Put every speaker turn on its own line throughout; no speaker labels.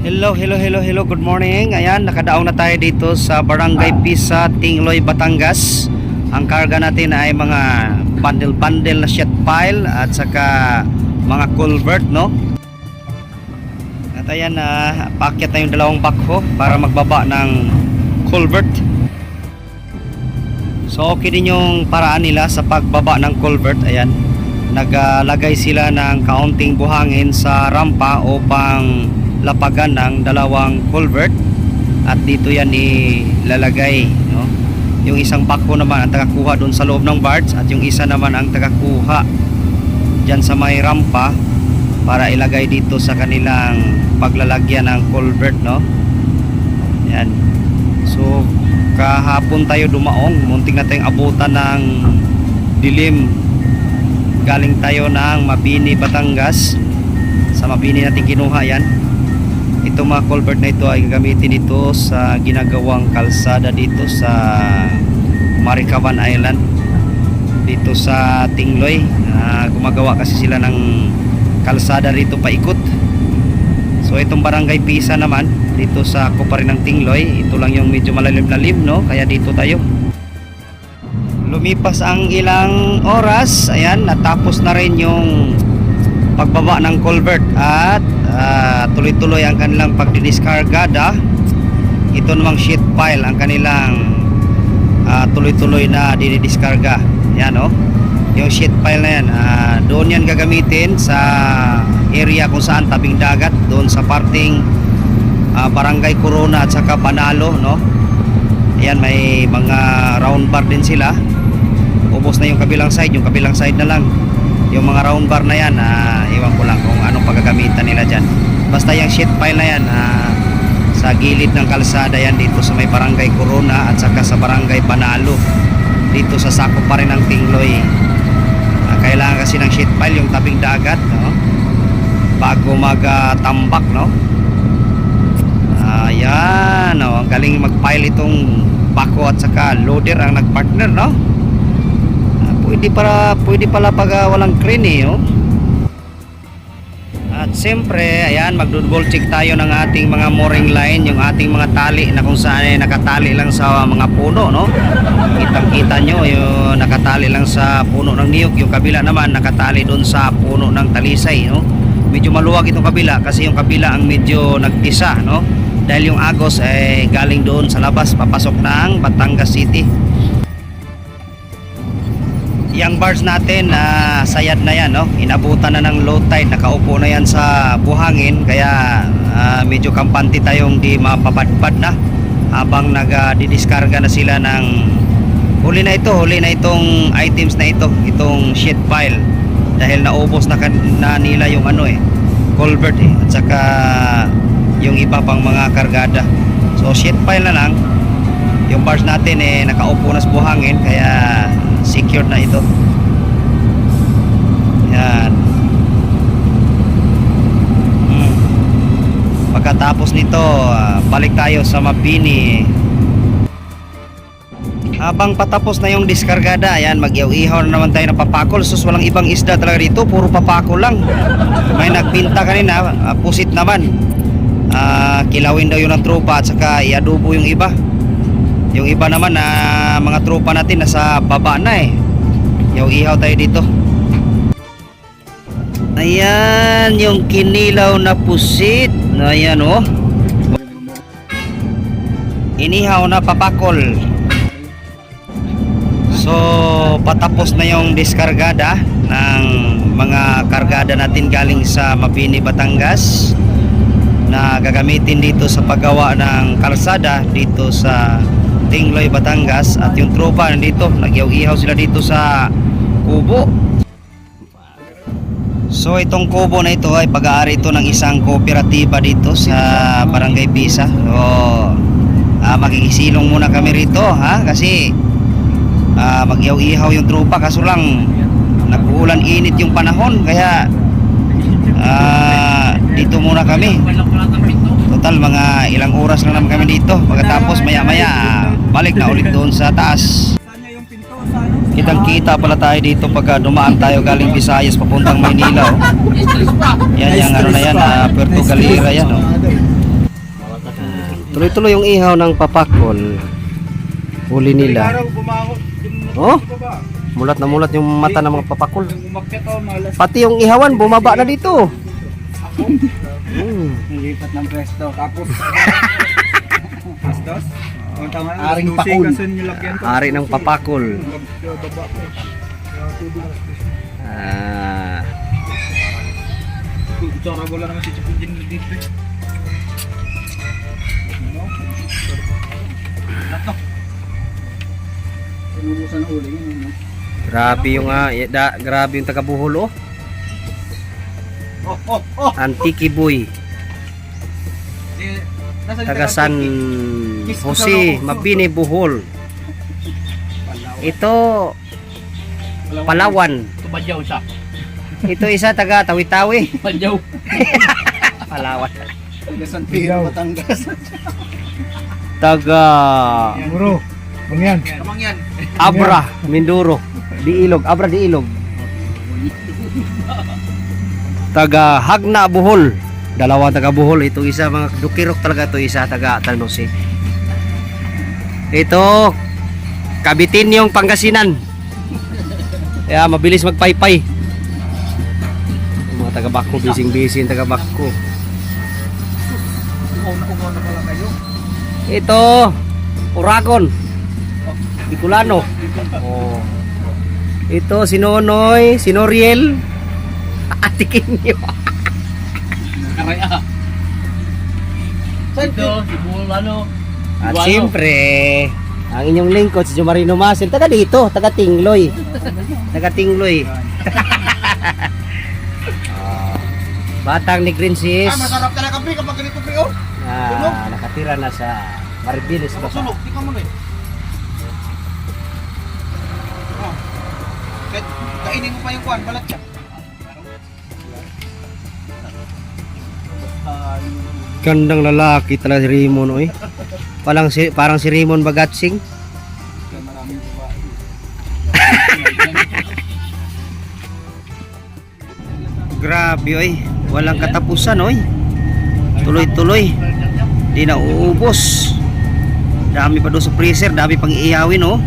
Hello, hello, hello, hello. Good morning. Ayan, nakadaong na tayo dito sa Barangay Pisa, Tingloy, Batangas. Ang karga natin ay mga bundle-bundle na sheet pile at saka mga culvert, no? At ayan, na paakyat na yung dalawang backhoe para magbaba ng culvert. So okay din yung paraan nila sa pagbaba ng culvert. Ayan, naglagay sila ng kaunting buhangin sa rampa upang lapagan ng dalawang culvert. At dito yan ilalagay no? yung isang bako naman ang tagakuha doon sa loob ng barge at yung isa naman ang tagakuha dyan sa may rampa para ilagay dito sa kanilang paglalagyan ng culvert no? Yan. So kahapon tayo dumaong. Munting na tayong abutan ng dilim. Galing tayo ng Mabini, Batangas. Sa Mabini natin kinuha yan itong mga culvert na ito ay gagamitin ito sa ginagawang kalsada dito sa Marikaban Island dito sa Tingloy. Ah, gumagawa kasi sila ng kalsada rito paikot. So itong barangay Pisa naman dito sa ako rin ng Tingloy ito lang yung medyo malalim-lalim no? Kaya dito tayo. Lumipas ang ilang oras ayan natapos na rin yung pagbaba ng culvert at ah, tuloy-tuloy ang kanilang pagdidiskargada ito namang sheet pile ang kanilang ah, tuloy-tuloy na dinidiskarga. Yan o yung sheet pile na yan ah, doon yan gagamitin sa area kung saan tabing dagat doon sa parting ah, barangay Corona at saka Panalo no? Yan may mga round bar din sila. Ubos na yung kabilang side yung kabilang side na lang yung mga round bar na yan ah, iwan ko lang kung anong paggagamitan nila dyan. Basta yung sheet pile na yan ah, sa gilid ng kalsada yan dito sa may barangay Corona at saka sa barangay Panalo dito sa sakop pa rin ng Tingloy. Ah, kailangan kasi ng sheet pile yung tabing dagat no? bago magtambak no? Ayan no? ang galing mag-pile itong bako at saka loader ang nagpartner no pwede para pwede pala pag ah, walang crane eh oh. At siyempre, ayan, mag-double check tayo ng ating mga mooring line, yung ating mga tali na kung saan ay nakatali lang sa mga puno, no? Kitang-kita nyo, yung nakatali lang sa puno ng niyog, yung kabila naman nakatali doon sa puno ng talisay, no? Medyo maluwag itong kabila kasi yung kabila ang medyo nagpisa, no? Dahil yung agos ay galing doon sa labas, papasok ng Batangas City yung bars natin na sayad na yan no? Inabutan na ng low tide. Nakaupo na yan sa buhangin. Kaya ah, medyo kampante tayong di mapapadpad na habang nagdidiskarga na sila ng huli na ito huli na itong items na ito itong sheet pile. Dahil naubos na, na nila yung ano eh culvert eh at saka yung iba pang mga kargada. So sheet pile na lang. Yung bars natin eh nakaupo na sa buhangin kaya secured na ito. Yan. Hmm. pagkatapos nito ah, balik tayo sa Mabini. Habang patapos na yung diskargada ayan mag-ihaw na naman tayo ng papakol. Sus walang ibang isda talaga dito puro papakol lang. May nagbinta kanina ah, pusit naman. Ah, kilawin daw yun ng tropa at saka iadubo yung iba yung iba naman na mga tropa natin nasa baba na eh. Yung ihaw tayo dito. Ayan, yung kinilaw na pusit. Ayan oh. Inihaw na papakol. So, patapos na yung diskargada ng mga kargada natin galing sa Mabini, Batangas na gagamitin dito sa paggawa ng kalsada dito sa Tingloy, Batangas at yung tropa nandito, nagyaw-ihaw sila dito sa kubo. So itong kubo na ito ay pag-aari ito ng isang kooperatiba dito sa Barangay Pisa. So ah, makikisilong muna kami rito ha kasi ah, magyaw-ihaw yung tropa kaso lang nag-uulan init yung panahon kaya ah, dito muna kami. Total mga ilang oras lang naman kami dito. Pagkatapos maya-maya balik na ulit doon sa taas. Kitang kita pala tayo dito pagka dumaan tayo galing Visayas papuntang Maynila. Oh. Yan yung ano na yan, uh, Puerto Galera yan. Oh. Tuloy-tuloy yung ihaw ng papakol. Huli nila. Oh? Mulat na mulat yung mata ng mga papakol. Pati yung ihawan, bumaba na dito.
Nilipat ng presto. Tapos, Pastos? O tama na,
Aring pakul.
Ari ng papakol.
Presto.
Ah.
Tsara wala naman si Chipin dito. eh.
Grabe yung ah, eh, da, grabe yung taga Bohol oh.
Oh, oh, oh!
Antiki boy.
Eh,
Taga San Jose, Mabini, Bohol. Ito Palawan.
Tumadyaw siya.
Ito isa taga Tawi-Tawi. Palawan.
Taga San Pedro, Batangas.
Taga
Bro. Mangyan.
Kamang yan.
Abra, Minduro. Diilog, Abra Diilog. Taga Hagna, Bohol. Dalawang taga Bohol. Ito isa mga dukirok talaga ito isa taga Tanose. Ito Kabitin yung Pangasinan. Kaya mabilis magpaypay. Mga taga Bako, bising-bising taga Bako.
Una-una pala kayo.
Ito Uragon. Bicolano. Oh. Ito si Nonoy, si Noriel. Atikin niyo.
Karaya. Ito, si Bulano.
At
Iwano.
siyempre, ang inyong lingkod si Jumarino Masil, taga dito, taga Tingloy. Taga Tingloy. Ah, Batang ni Green Sis,
Ah, masarap talaga pre kapag ganito pre oh.
ah, nakatira na sa Maribilis ba
Sulok, di ka mo na eh. Oh. Kahit kainin mo pa yung kwan, balat siya.
Gandang lalaki talaga si Rimon, oy. Parang si, parang si Rimon Bagatsing. Grabe, oy. Walang katapusan, oy. Tuloy-tuloy. Di na uubos. Dami pa doon sa freezer, dami pang iiyawin, oh.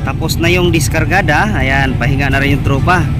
Tapos na yung diskargada. Ayan, pahinga na rin yung tropa.